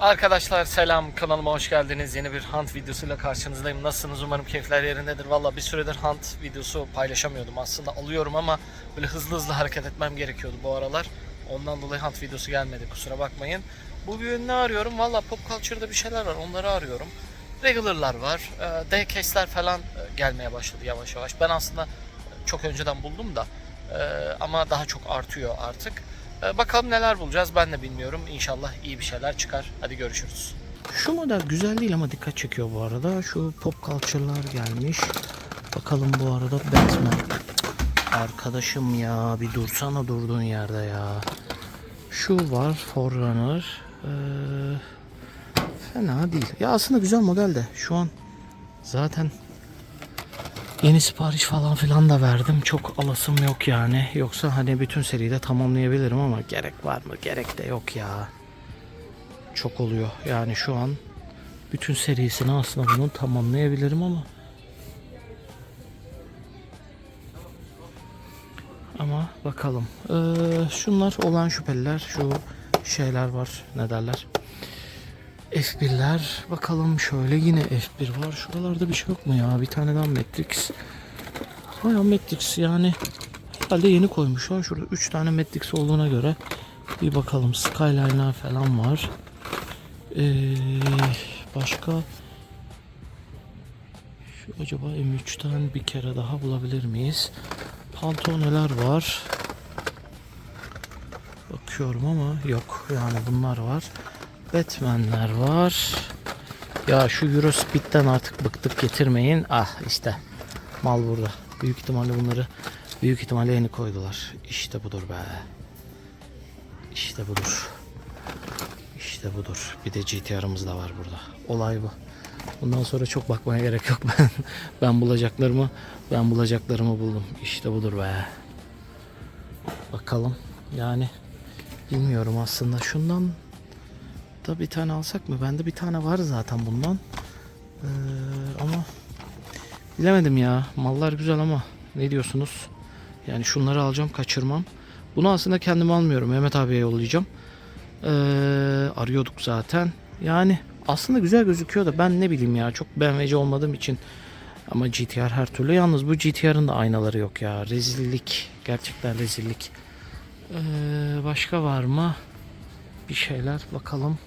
Arkadaşlar selam kanalıma hoş geldiniz. Yeni bir hunt videosuyla karşınızdayım. Nasılsınız? Umarım keyifler yerindedir. Valla bir süredir hunt videosu paylaşamıyordum. Aslında alıyorum ama böyle hızlı hızlı hareket etmem gerekiyordu bu aralar. Ondan dolayı hunt videosu gelmedi. Kusura bakmayın. Bugün ne arıyorum? Valla pop culture'da bir şeyler var. Onları arıyorum. Regular'lar var. E, D-case'ler falan e, gelmeye başladı yavaş yavaş. Ben aslında çok önceden buldum da e, ama daha çok artıyor artık. E, Bakalım neler bulacağız ben de bilmiyorum. İnşallah iyi bir şeyler çıkar. Hadi görüşürüz. Şu model güzel değil ama dikkat çekiyor bu arada. Şu pop culture'lar gelmiş. Bakalım bu arada Batman. Arkadaşım ya bir dursana durduğun yerde ya. Şu var Forerunner. Ee, fena değil. Ya aslında güzel model de şu an zaten Yeni sipariş falan filan da verdim. Çok alasım yok yani. Yoksa hani bütün seriyi de tamamlayabilirim ama gerek var mı? Gerek de yok ya. Çok oluyor. Yani şu an bütün serisini aslında bunun tamamlayabilirim ama ama bakalım. Ee, şunlar olan şüpheliler. Şu şeyler var. Ne derler? F1'ler. Bakalım şöyle yine F1 var. Şuralarda bir şey yok mu ya? Bir tane daha Matrix. Baya Matrix yani. Herhalde yeni koymuşlar. Şurada 3 tane Matrix olduğuna göre bir bakalım. Skyline'lar falan var. Ee, başka şu acaba M3'ten bir kere daha bulabilir miyiz? Pantoloneler var. Bakıyorum ama yok. Yani bunlar var. Batman'ler var. Ya şu Eurospeed'den artık bıktık getirmeyin. Ah işte mal burada. Büyük ihtimalle bunları büyük ihtimalle yeni koydular. İşte budur be. İşte budur. İşte budur. Bir de GTR'ımız da var burada. Olay bu. Bundan sonra çok bakmaya gerek yok ben. Ben bulacaklarımı ben bulacaklarımı buldum. İşte budur be. Bakalım. Yani bilmiyorum aslında. Şundan da bir tane alsak mı? Bende bir tane var zaten bundan. Ee, ama bilemedim ya. Mallar güzel ama ne diyorsunuz? Yani şunları alacağım, kaçırmam. Bunu aslında kendim almıyorum. Mehmet abiye yollayacağım. Ee, arıyorduk zaten. Yani aslında güzel gözüküyor da ben ne bileyim ya çok BMW'ci olmadığım için ama GTR her türlü. Yalnız bu GTR'ın da aynaları yok ya. Rezillik. Gerçekten rezillik. Ee, başka var mı? Bir şeyler bakalım.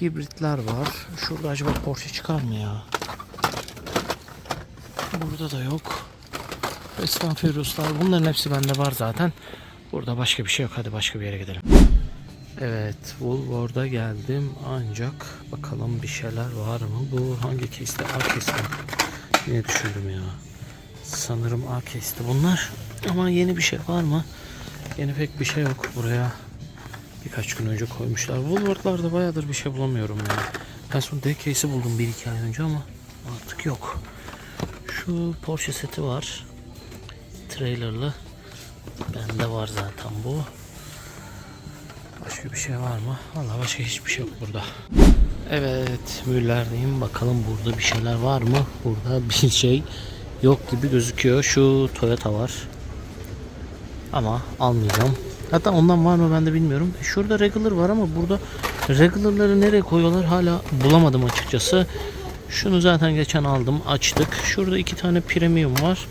Hibritler var. Şurada acaba Porsche çıkar mı ya? Burada da yok. Fast Furious'lar. Bunların hepsi bende var zaten. Burada başka bir şey yok. Hadi başka bir yere gidelim. Evet, Woolworth'a geldim ancak bakalım bir şeyler var mı? Bu hangi case'te? A case'te. Yine düşürdüm ya. Sanırım A case'te bunlar. Ama yeni bir şey var mı? Yeni pek bir şey yok buraya. Birkaç gün önce koymuşlar. Woolworth'larda bayağıdır bir şey bulamıyorum ya. Ben son D case'i buldum bir iki ay önce ama artık yok. Şu Porsche seti var. Trailerlı. Bende var zaten bu. Başka bir şey var mı? Vallahi başka hiçbir şey yok burada. Evet, Müller'deyim. Bakalım burada bir şeyler var mı? Burada bir şey yok gibi gözüküyor. Şu Toyota var. Ama almayacağım. Hatta ondan var mı ben de bilmiyorum. Şurada regular var ama burada regularları nereye koyuyorlar hala bulamadım açıkçası. Şunu zaten geçen aldım açtık. Şurada iki tane premium var.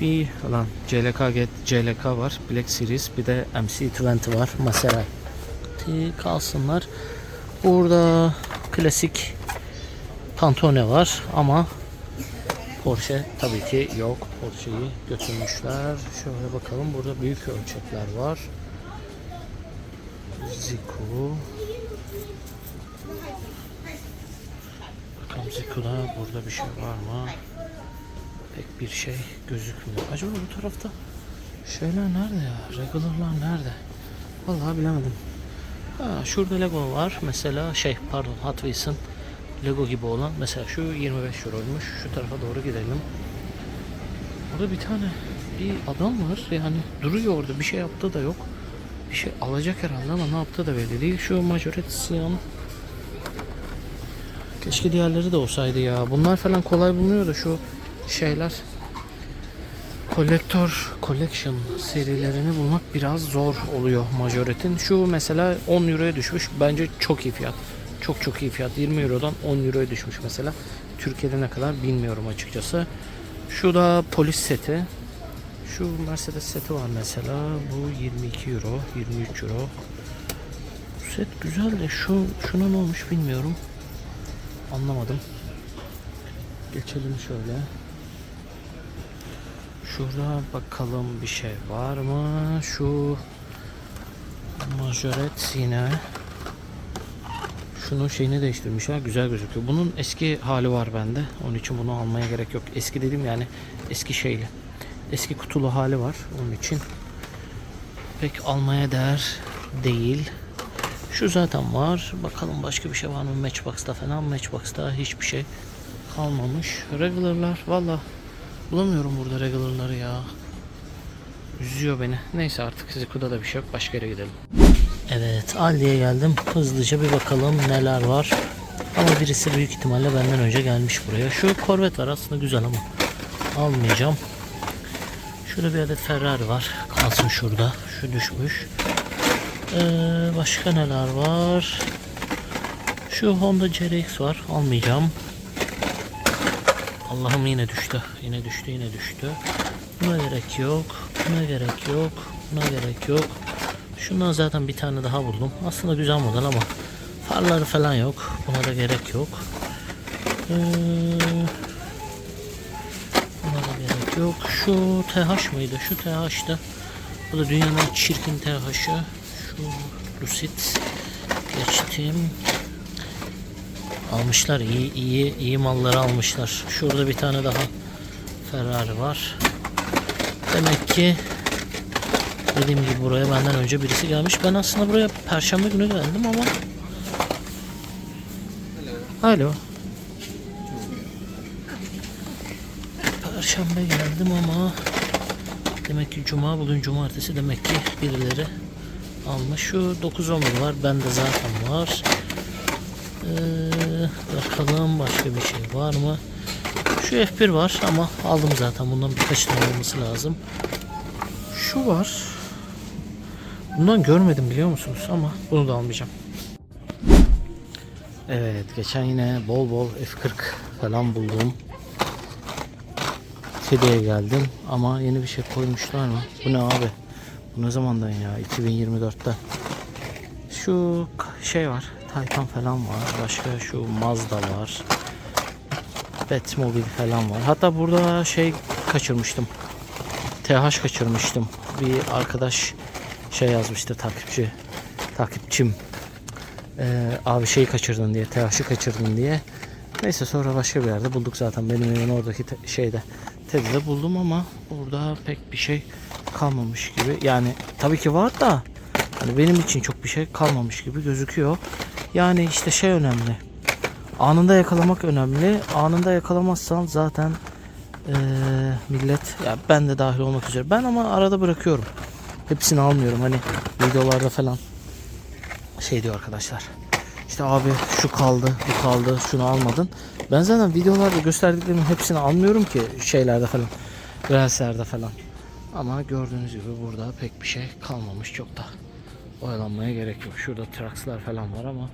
Bir lan CLK Get CLK var. Black Series bir de MC20 var. Maserati kalsınlar. Burada klasik Pantone var ama Porsche tabii ki yok. Porsche'yi götürmüşler. Şöyle bakalım. Burada büyük ölçekler var. Zico. Bakalım Zico'da burada bir şey var mı? Pek bir şey gözükmüyor. Acaba bu tarafta şeyler nerede ya? Regular'lar nerede? Vallahi bilemedim. Ha, şurada Lego var. Mesela şey pardon Hot Wheels'ın Lego gibi olan. Mesela şu 25 euroymuş. Şu tarafa doğru gidelim. Orada bir tane bir adam var. Yani duruyor orada. Bir şey yaptığı da yok. Bir şey alacak herhalde ama ne yaptığı da belli değil. Şu Majoret Sian. Keşke diğerleri de olsaydı ya. Bunlar falan kolay bulunuyor da şu şeyler Collector Collection serilerini bulmak biraz zor oluyor majoretin. Şu mesela 10 euroya düşmüş. Bence çok iyi fiyat. Çok çok iyi fiyat. 20 eurodan 10 euroya düşmüş mesela. Türkiye'de ne kadar bilmiyorum açıkçası. Şu da polis seti. Şu Mercedes seti var mesela. Bu 22 euro, 23 euro. Bu set güzel de şu şuna ne olmuş bilmiyorum. Anlamadım. Geçelim şöyle. Şurada bakalım bir şey var mı? Şu majoret yine. Şunun şeyini değiştirmişler. Güzel gözüküyor. Bunun eski hali var bende. Onun için bunu almaya gerek yok. Eski dedim yani eski şeyli. Eski kutulu hali var. Onun için pek almaya değer değil. Şu zaten var. Bakalım başka bir şey var mı Matchbox'ta falan. Matchbox'ta hiçbir şey kalmamış. Regular'lar valla bulamıyorum burada regular'ları ya. Üzüyor beni. Neyse artık Ziku'da da bir şey yok. Başka yere gidelim. Evet Aldi'ye geldim. Hızlıca bir bakalım neler var. Ama birisi büyük ihtimalle benden önce gelmiş buraya. Şu Corvette var aslında güzel ama almayacağım. Şurada bir adet Ferrari var. Kalsın şurada. Şu düşmüş. Ee, başka neler var? Şu Honda CRX var. Almayacağım. Allah'ım yine düştü. Yine düştü, yine düştü. Buna gerek yok. Buna gerek yok. Buna gerek yok. Şundan zaten bir tane daha buldum. Aslında güzel model ama farları falan yok. Buna da gerek yok. Ee, buna da gerek yok. Şu TH mıydı? Şu TH'tı. Bu da dünyanın çirkin TH'ı. Şu Lucid. Geçtim. Almışlar iyi iyi iyi malları almışlar. Şurada bir tane daha Ferrari var. Demek ki dediğim gibi buraya benden önce birisi gelmiş. Ben aslında buraya perşembe günü geldim ama Alo. Perşembe geldim ama demek ki cuma bugün cumartesi demek ki birileri almış. Şu 911 var. Bende zaten var. Ee, bakalım başka bir şey var mı? Şu F1 var ama aldım zaten. Bundan birkaç tane olması lazım. Şu var. Bundan görmedim biliyor musunuz? Ama bunu da almayacağım. Evet geçen yine bol bol F40 falan buldum. Kediye geldim ama yeni bir şey koymuşlar mı? Bu ne abi? Bu ne zamandan ya? 2024'te. Şu şey var. Taycan falan var. Başka şu Mazda var. Batmobile falan var. Hatta burada şey kaçırmıştım. TH kaçırmıştım. Bir arkadaş şey yazmıştı takipçi. Takipçim. Ee, abi şeyi kaçırdın diye. TH'ı kaçırdın diye. Neyse sonra başka bir yerde bulduk zaten. Benim evin oradaki te- şeyde. Teddy'de buldum ama burada pek bir şey kalmamış gibi. Yani tabii ki var da hani benim için çok bir şey kalmamış gibi gözüküyor. Yani işte şey önemli. Anında yakalamak önemli. Anında yakalamazsan zaten eee, millet ya ben de dahil olmak üzere. Ben ama arada bırakıyorum. Hepsini almıyorum. Hani videolarda falan şey diyor arkadaşlar. İşte abi şu kaldı, bu kaldı, şunu almadın. Ben zaten videolarda gösterdiklerimin hepsini almıyorum ki şeylerde falan. Reelslerde falan. Ama gördüğünüz gibi burada pek bir şey kalmamış çok da. Oyalanmaya gerek yok. Şurada trakslar falan var ama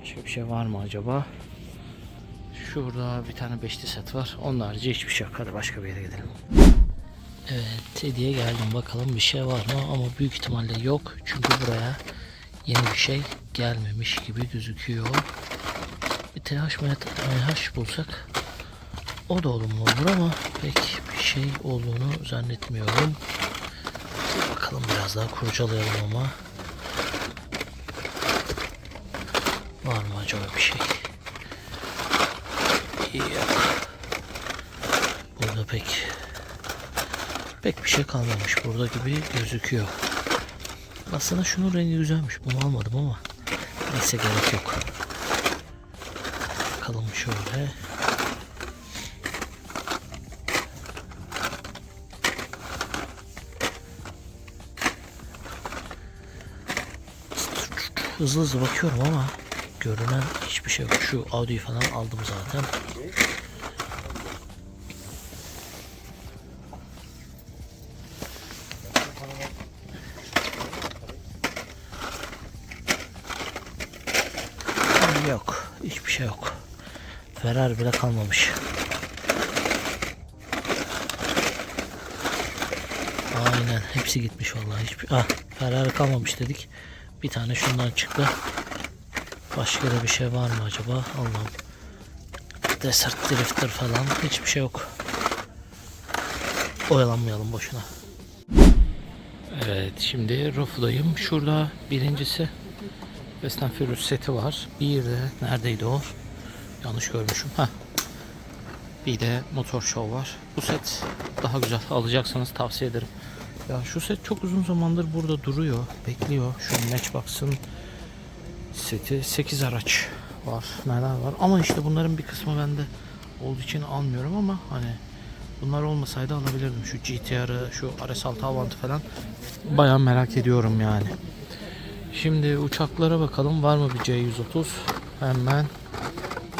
başka bir şey var mı acaba? Şurada bir tane beşli set var. Onun harici hiçbir şey yok. Hadi başka bir yere gidelim. Evet Teddy'ye geldim. Bakalım bir şey var mı? Ama büyük ihtimalle yok. Çünkü buraya yeni bir şey gelmemiş gibi gözüküyor. Bir TH MH bulsak o da olumlu olur ama pek bir şey olduğunu zannetmiyorum. Bakalım biraz daha kurcalayalım ama. Var mı acaba bir şey? Yok. Burada pek pek bir şey kalmamış burada gibi gözüküyor. Aslında şunun rengi güzelmiş. Bunu almadım ama neyse gerek yok. Bakalım şöyle. Hızlı hızlı bakıyorum ama görünen hiçbir şey yok. Şu Audi'yi falan aldım zaten. Hiçbir şey yok. Ferrari bile kalmamış. Aynen hepsi gitmiş vallahi. Hiçbir... Ah Ferrari kalmamış dedik. Bir tane şundan çıktı. Başka da bir şey var mı acaba? Allah'ım. Desert Drifter falan hiçbir şey yok. Oyalanmayalım boşuna. Evet şimdi Rof'dayım. Şurada birincisi Fast and Furious seti var. Bir de neredeydi o? Yanlış görmüşüm. Ha. Bir de motor show var. Bu set daha güzel. Alacaksanız tavsiye ederim. Ya şu set çok uzun zamandır burada duruyor. Bekliyor. Şu Matchbox'ın seti 8 araç var. Neler var. Ama işte bunların bir kısmı bende olduğu için almıyorum ama hani bunlar olmasaydı alabilirdim. Şu GTR'ı, şu RS6 Avant'ı falan bayağı merak ediyorum yani. Şimdi uçaklara bakalım. Var mı bir C130? Hemen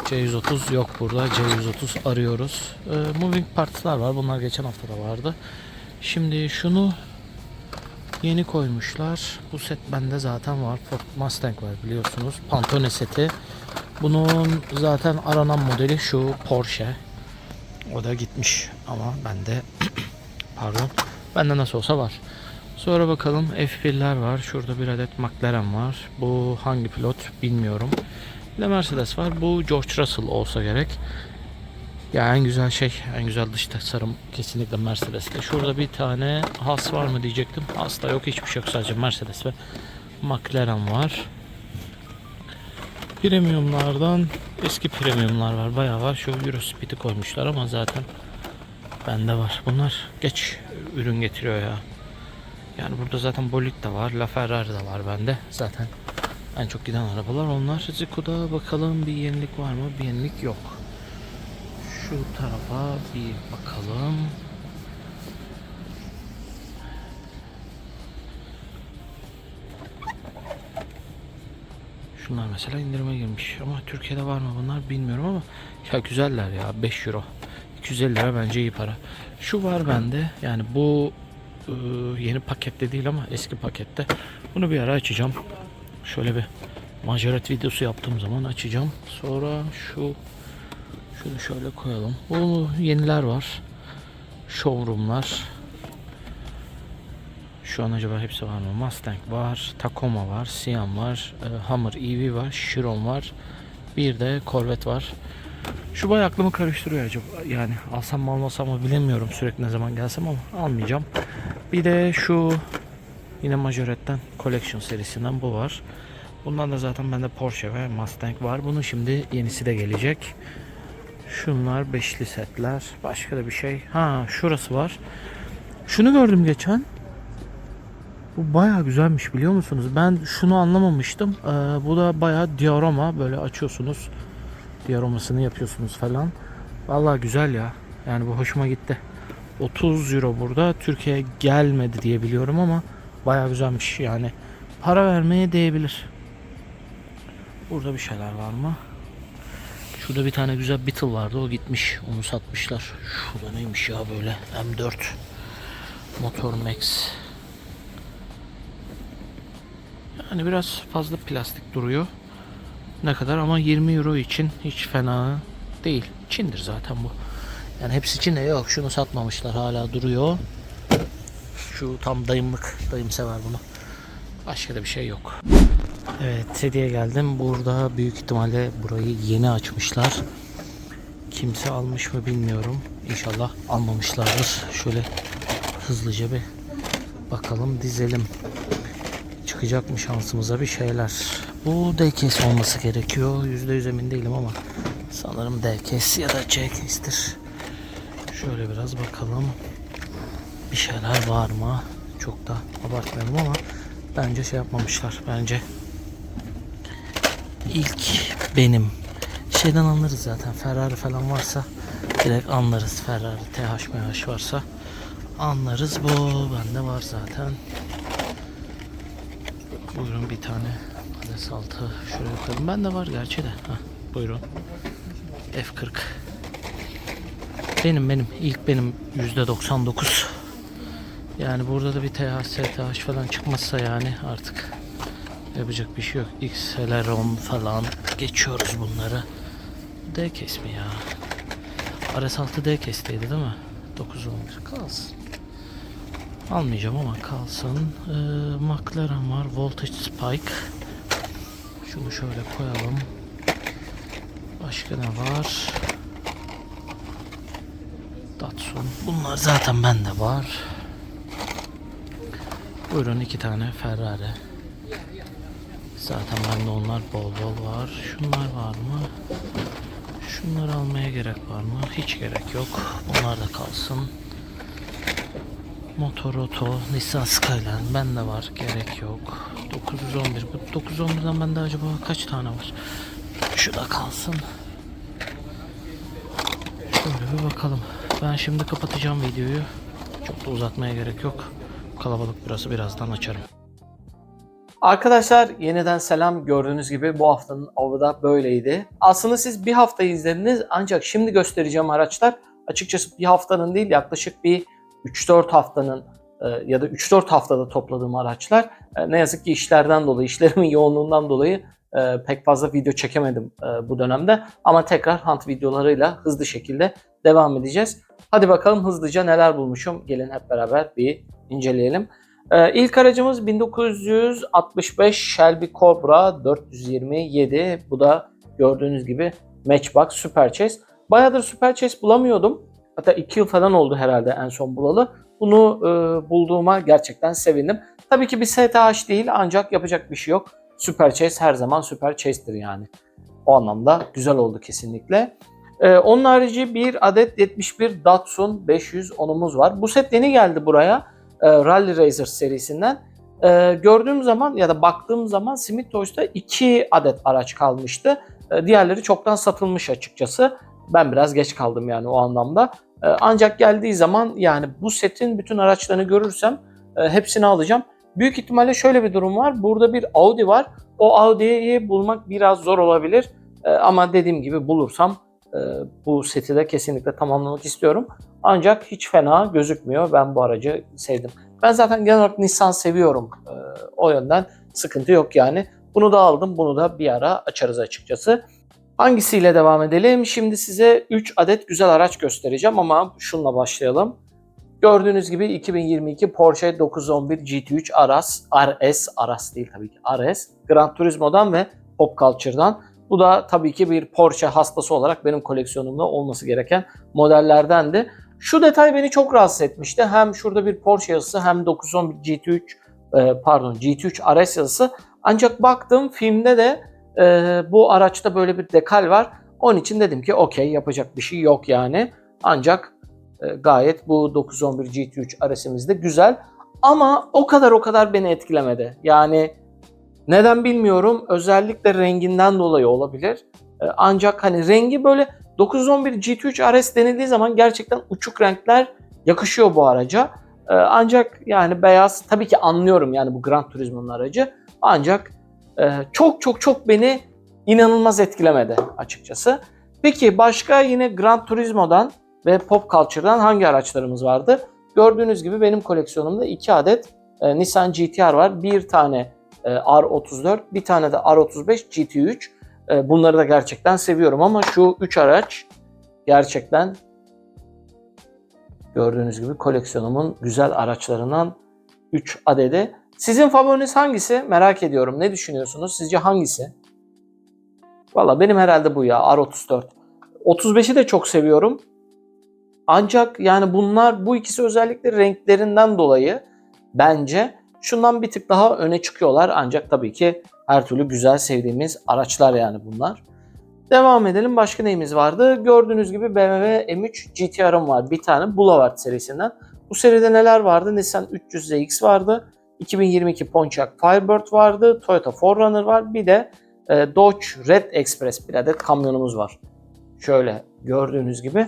C130 yok burada. C130 arıyoruz. Ee, moving parts'lar var. Bunlar geçen hafta da vardı. Şimdi şunu yeni koymuşlar. Bu set bende zaten var. Ford Mustang var biliyorsunuz. Pantone seti. Bunun zaten aranan modeli şu Porsche. O da gitmiş ama bende pardon. Bende nasıl olsa var. Sonra bakalım F1'ler var. Şurada bir adet McLaren var. Bu hangi pilot bilmiyorum. Bir de Mercedes var. Bu George Russell olsa gerek. Ya en güzel şey, en güzel dış tasarım kesinlikle Mercedes'te. Şurada bir tane Haas var mı diyecektim. Haas da yok, hiçbir şey yok. Sadece Mercedes ve McLaren var. Premiumlardan eski premiumlar var. Bayağı var. Şu Eurospeed'i koymuşlar ama zaten bende var. Bunlar geç ürün getiriyor ya. Yani burada zaten Bolid de var. LaFerrari de var bende. Zaten en çok giden arabalar onlar. Ziku'da bakalım bir yenilik var mı? Bir yenilik yok. Şu tarafa bir bakalım. Şunlar mesela indirime girmiş ama Türkiye'de var mı bunlar bilmiyorum ama ya güzeller ya 5 euro 250 lira bence iyi para şu var bende yani bu yeni pakette değil ama eski pakette bunu bir ara açacağım şöyle bir majoret videosu yaptığım zaman açacağım sonra şu şunu şöyle koyalım bu yeniler var showroomlar şu an acaba hepsi var mı? Mustang var, Tacoma var, Siam var, e, Hummer EV var, Chiron var. Bir de Corvette var. Şu bayağı aklımı karıştırıyor acaba. Yani alsam mı almasam mı bilemiyorum sürekli ne zaman gelsem ama almayacağım. Bir de şu yine Majorette'den Collection serisinden bu var. Bundan da zaten bende Porsche ve Mustang var. Bunun şimdi yenisi de gelecek. Şunlar beşli setler. Başka da bir şey. Ha şurası var. Şunu gördüm geçen. Bu baya güzelmiş biliyor musunuz? Ben şunu anlamamıştım. Ee, bu da baya diorama böyle açıyorsunuz. Dioramasını yapıyorsunuz falan. Vallahi güzel ya. Yani bu hoşuma gitti. 30 euro burada. Türkiye'ye gelmedi diye biliyorum ama baya güzelmiş yani. Para vermeye değebilir. Burada bir şeyler var mı? Şurada bir tane güzel Beetle vardı. O gitmiş. Onu satmışlar. Şurada neymiş ya böyle? M4 Motor Max. Yani biraz fazla plastik duruyor. Ne kadar ama 20 euro için hiç fena değil. Çin'dir zaten bu. Yani hepsi Çin'de yok. Şunu satmamışlar hala duruyor. Şu tam dayımlık. Dayım sever bunu. Başka da bir şey yok. Evet Teddy'ye geldim. Burada büyük ihtimalle burayı yeni açmışlar. Kimse almış mı bilmiyorum. İnşallah almamışlardır. Şöyle hızlıca bir bakalım dizelim çıkacak mı şansımıza bir şeyler. Bu DKS olması gerekiyor. %100 emin değilim ama sanırım DKS ya da CKS'tir. Şöyle biraz bakalım. Bir şeyler var mı? Çok da abartmayalım ama bence şey yapmamışlar. Bence ilk benim şeyden anlarız zaten. Ferrari falan varsa direkt anlarız. Ferrari TH MH varsa anlarız. Bu bende var zaten. Buyurun bir tane Hades 6 şuraya koyalım. Ben de var gerçi de. Heh, buyurun. F40. Benim benim ilk benim %99. Yani burada da bir TH, STH falan çıkmazsa yani artık Yapacak bir şey yok. XLR10 falan geçiyoruz bunları. D kes mi ya? RS6 D kestiydi değil mi? 911 kalsın. Almayacağım ama kalsın. Ee, McLaren var. Voltage Spike. Şunu şöyle koyalım. Başka ne var? Datsun. Bunlar zaten bende var. Buyurun iki tane Ferrari. Zaten bende onlar bol bol var. Şunlar var mı? Şunları almaya gerek var mı? Hiç gerek yok. Bunlar da kalsın. Motor Oto, Nissan Skyline bende var. Gerek yok. 911. Bu 911'den bende acaba kaç tane var? Şu da kalsın. Şöyle bir bakalım. Ben şimdi kapatacağım videoyu. Çok da uzatmaya gerek yok. Kalabalık burası birazdan açarım. Arkadaşlar yeniden selam. Gördüğünüz gibi bu haftanın avı da böyleydi. Aslında siz bir hafta izlediniz ancak şimdi göstereceğim araçlar açıkçası bir haftanın değil yaklaşık bir 3-4 haftanın ya da 3-4 haftada topladığım araçlar. E, Ne yazık ki işlerden dolayı, işlerimin yoğunluğundan dolayı e, pek fazla video çekemedim e, bu dönemde. Ama tekrar hunt videolarıyla hızlı şekilde devam edeceğiz. Hadi bakalım hızlıca neler bulmuşum. Gelin hep beraber bir inceleyelim. İlk aracımız 1965 Shelby Cobra 427. Bu da gördüğünüz gibi Matchbox Super Chase. Bayağıdır Super Chase bulamıyordum. Hatta 2 yıl falan oldu herhalde en son bulalı. Bunu e, bulduğuma gerçekten sevindim. Tabii ki bir STH değil ancak yapacak bir şey yok. Super Chase her zaman Super Chase'tir yani. O anlamda güzel oldu kesinlikle. Ee, onun harici bir adet 71 Datsun 510'umuz var. Bu set yeni geldi buraya. E, Rally Racer serisinden. E, gördüğüm zaman ya da baktığım zaman Smith Toys'ta 2 adet araç kalmıştı. E, diğerleri çoktan satılmış açıkçası. Ben biraz geç kaldım yani o anlamda. E, ancak geldiği zaman yani bu setin bütün araçlarını görürsem e, hepsini alacağım. Büyük ihtimalle şöyle bir durum var. Burada bir Audi var. O Audi'yi bulmak biraz zor olabilir. E, ama dediğim gibi bulursam e, bu seti de kesinlikle tamamlamak istiyorum. Ancak hiç fena gözükmüyor. Ben bu aracı sevdim. Ben zaten genel olarak Nissan seviyorum. Ee, o yönden sıkıntı yok yani. Bunu da aldım. Bunu da bir ara açarız açıkçası. Hangisiyle devam edelim? Şimdi size 3 adet güzel araç göstereceğim ama şunla başlayalım. Gördüğünüz gibi 2022 Porsche 911 GT3 RS, RS, RS değil tabii ki RS, Gran Turismo'dan ve Pop Culture'dan. Bu da tabii ki bir Porsche hastası olarak benim koleksiyonumda olması gereken modellerdendi. Şu detay beni çok rahatsız etmişti. Hem şurada bir Porsche yazısı hem 911 GT3 e, pardon GT3 RS yazısı. Ancak baktım filmde de e, bu araçta böyle bir dekal var. Onun için dedim ki okey yapacak bir şey yok yani. Ancak e, gayet bu 911 GT3 RS'imiz de güzel. Ama o kadar o kadar beni etkilemedi. Yani neden bilmiyorum. Özellikle renginden dolayı olabilir. E, ancak hani rengi böyle 911 GT3 RS denildiği zaman gerçekten uçuk renkler yakışıyor bu araca. Ee, ancak yani beyaz tabii ki anlıyorum yani bu Gran Turismo'nun aracı. Ancak e, çok çok çok beni inanılmaz etkilemedi açıkçası. Peki başka yine Gran Turismo'dan ve Pop Culture'dan hangi araçlarımız vardı? Gördüğünüz gibi benim koleksiyonumda 2 adet e, Nissan GT-R var. Bir tane e, R34, bir tane de R35 GT3. E, bunları da gerçekten seviyorum ama şu 3 araç gerçekten gördüğünüz gibi koleksiyonumun güzel araçlarından 3 adedi. Sizin favoriniz hangisi? Merak ediyorum. Ne düşünüyorsunuz? Sizce hangisi? Valla benim herhalde bu ya R34. 35'i de çok seviyorum. Ancak yani bunlar bu ikisi özellikle renklerinden dolayı bence şundan bir tık daha öne çıkıyorlar. Ancak tabii ki her türlü güzel sevdiğimiz araçlar yani bunlar. Devam edelim. Başka neyimiz vardı? Gördüğünüz gibi BMW M3 GT-R'ım var. Bir tane Boulevard serisinden. Bu seride neler vardı? Nissan 300ZX vardı. 2022 Pontiac Firebird vardı. Toyota 4Runner var. Bir de e, Dodge Red Express bir adet kamyonumuz var. Şöyle gördüğünüz gibi.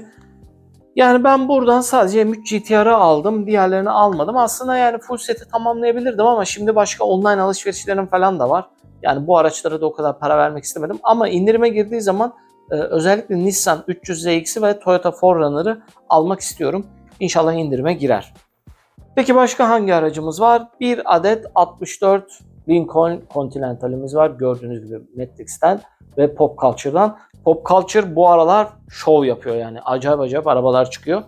Yani ben buradan sadece M3 GT-R'ı aldım. Diğerlerini almadım. Aslında yani full seti tamamlayabilirdim ama şimdi başka online alışverişlerim falan da var. Yani bu araçlara da o kadar para vermek istemedim. Ama indirime girdiği zaman e, özellikle Nissan 300ZX'i ve Toyota 4Runner'ı almak istiyorum. İnşallah indirime girer. Peki başka hangi aracımız var? Bir adet 64 Lincoln Continental'imiz var. Gördüğünüz gibi Matrix'ten ve Pop Culture'dan. Pop Culture bu aralar show yapıyor yani. Acayip acayip arabalar çıkıyor.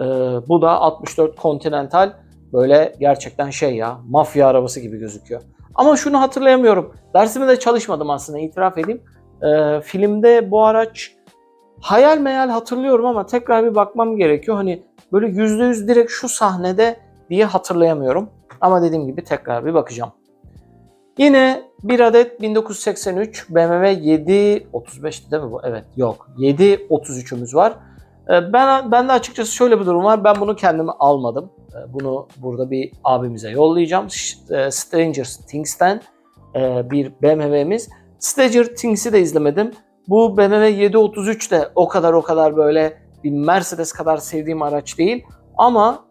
Ee, bu da 64 Continental böyle gerçekten şey ya mafya arabası gibi gözüküyor. Ama şunu hatırlayamıyorum. Dersime de çalışmadım aslında itiraf edeyim. Ee, filmde bu araç hayal meyal hatırlıyorum ama tekrar bir bakmam gerekiyor. Hani böyle %100 direkt şu sahnede diye hatırlayamıyorum. Ama dediğim gibi tekrar bir bakacağım. Yine bir adet 1983 BMW 735 değil mi bu? Evet yok 733'ümüz var. Ee, Ben ben de açıkçası şöyle bir durum var. Ben bunu kendime almadım. Ee, Bunu burada bir abimize yollayacağım. E, Stranger Things'ten e, bir BMW'miz. Stranger Things'i de izlemedim. Bu BMW 733 de o kadar o kadar böyle bir Mercedes kadar sevdiğim araç değil. Ama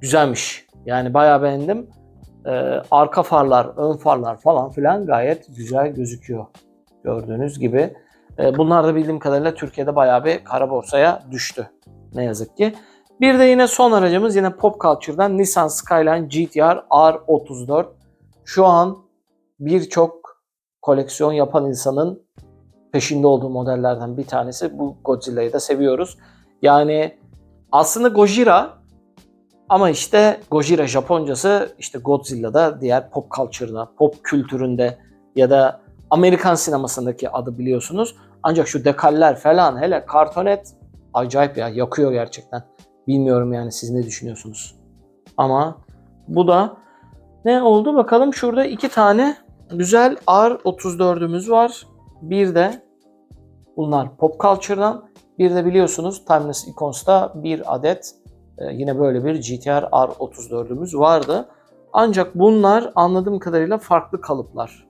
güzelmiş. Yani bayağı beğendim. Ee, arka farlar, ön farlar falan filan gayet güzel gözüküyor. Gördüğünüz gibi. Ee, bunlar da bildiğim kadarıyla Türkiye'de bayağı bir kara borsaya düştü. Ne yazık ki. Bir de yine son aracımız yine Pop Culture'dan Nissan Skyline GTR R34. Şu an birçok koleksiyon yapan insanın peşinde olduğu modellerden bir tanesi. Bu Godzilla'yı da seviyoruz. Yani aslında Gojira ama işte Gojira Japoncası işte Godzilla'da diğer pop culture'da, pop kültüründe ya da Amerikan sinemasındaki adı biliyorsunuz. Ancak şu dekaller falan hele kartonet acayip ya yakıyor gerçekten. Bilmiyorum yani siz ne düşünüyorsunuz. Ama bu da ne oldu bakalım şurada iki tane güzel R34'ümüz var. Bir de bunlar pop culture'dan bir de biliyorsunuz Timeless Icons'ta bir adet yine böyle bir GTR R34'ümüz vardı. Ancak bunlar anladığım kadarıyla farklı kalıplar.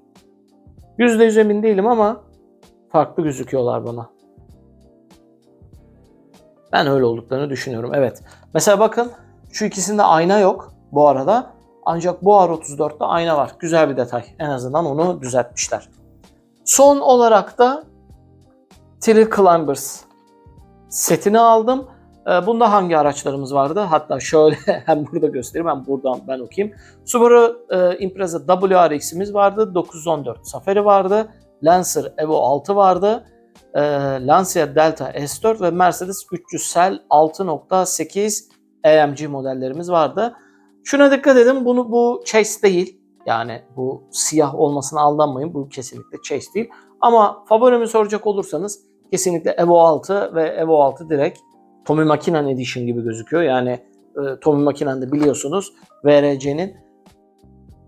%100 emin değilim ama farklı gözüküyorlar bana. Ben öyle olduklarını düşünüyorum. Evet. Mesela bakın şu ikisinde ayna yok bu arada. Ancak bu R34'te ayna var. Güzel bir detay. En azından onu düzeltmişler. Son olarak da Tree Climbers setini aldım. Ee, Bunda hangi araçlarımız vardı? Hatta şöyle hem burada göstereyim hem buradan ben okuyayım. Subaru e, Impreza WRX'imiz vardı. 914 Safari vardı. Lancer Evo 6 vardı. E, Lancia Delta S4 ve Mercedes 300 Cell 6.8 AMG modellerimiz vardı. Şuna dikkat edin. Bunu bu Chase değil. Yani bu siyah olmasına aldanmayın. Bu kesinlikle Chase değil. Ama favorimi soracak olursanız kesinlikle Evo 6 ve Evo 6 direkt Tommy Makinan Edition gibi gözüküyor. Yani e, Tommy Makinan da biliyorsunuz VRC'nin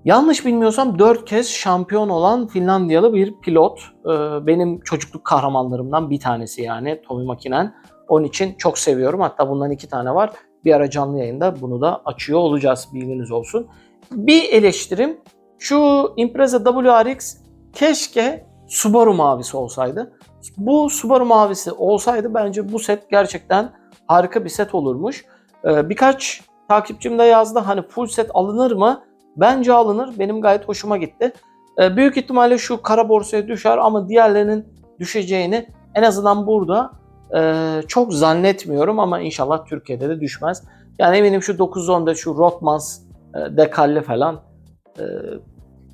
yanlış bilmiyorsam 4 kez şampiyon olan Finlandiyalı bir pilot. E, benim çocukluk kahramanlarımdan bir tanesi yani Tommy Makinan. Onun için çok seviyorum. Hatta bundan iki tane var. Bir ara canlı yayında bunu da açıyor olacağız bilginiz olsun. Bir eleştirim şu Impreza WRX keşke Subaru mavisi olsaydı. Bu Subaru mavisi olsaydı bence bu set gerçekten harika bir set olurmuş. Ee, birkaç takipçim de yazdı hani full set alınır mı? Bence alınır. Benim gayet hoşuma gitti. Ee, büyük ihtimalle şu kara borsaya düşer ama diğerlerinin düşeceğini en azından burada e, çok zannetmiyorum ama inşallah Türkiye'de de düşmez. Yani eminim şu 910'da şu Rothmans e, falan e,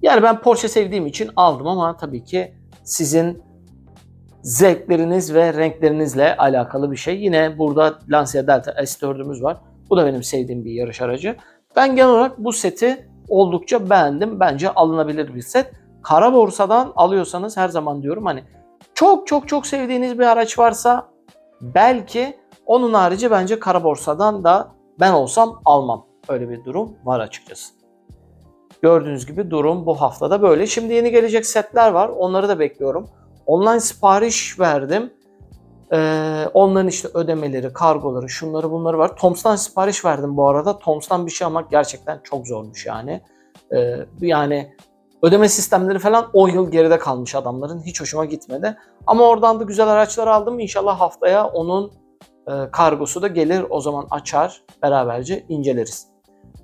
yani ben Porsche sevdiğim için aldım ama tabii ki sizin zevkleriniz ve renklerinizle alakalı bir şey. Yine burada Lancia Delta S4'ümüz var. Bu da benim sevdiğim bir yarış aracı. Ben genel olarak bu seti oldukça beğendim. Bence alınabilir bir set. Kara borsadan alıyorsanız her zaman diyorum hani çok çok çok sevdiğiniz bir araç varsa belki onun harici bence kara borsadan da ben olsam almam. Öyle bir durum var açıkçası. Gördüğünüz gibi durum bu haftada böyle. Şimdi yeni gelecek setler var. Onları da bekliyorum. Online sipariş verdim. Ee, onların işte ödemeleri, kargoları, şunları bunları var. Toms'tan sipariş verdim bu arada. Toms'tan bir şey almak gerçekten çok zormuş yani. Ee, yani ödeme sistemleri falan 10 yıl geride kalmış adamların. Hiç hoşuma gitmedi. Ama oradan da güzel araçlar aldım. İnşallah haftaya onun e, kargosu da gelir. O zaman açar, beraberce inceleriz.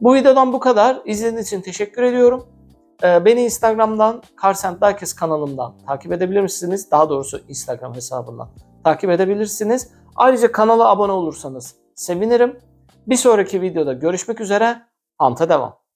Bu videodan bu kadar. İzlediğiniz için teşekkür ediyorum. Ee, Beni Instagram'dan, and Diecast kanalımdan takip edebilirsiniz. Daha doğrusu Instagram hesabından takip edebilirsiniz. Ayrıca kanala abone olursanız sevinirim. Bir sonraki videoda görüşmek üzere. Anta devam.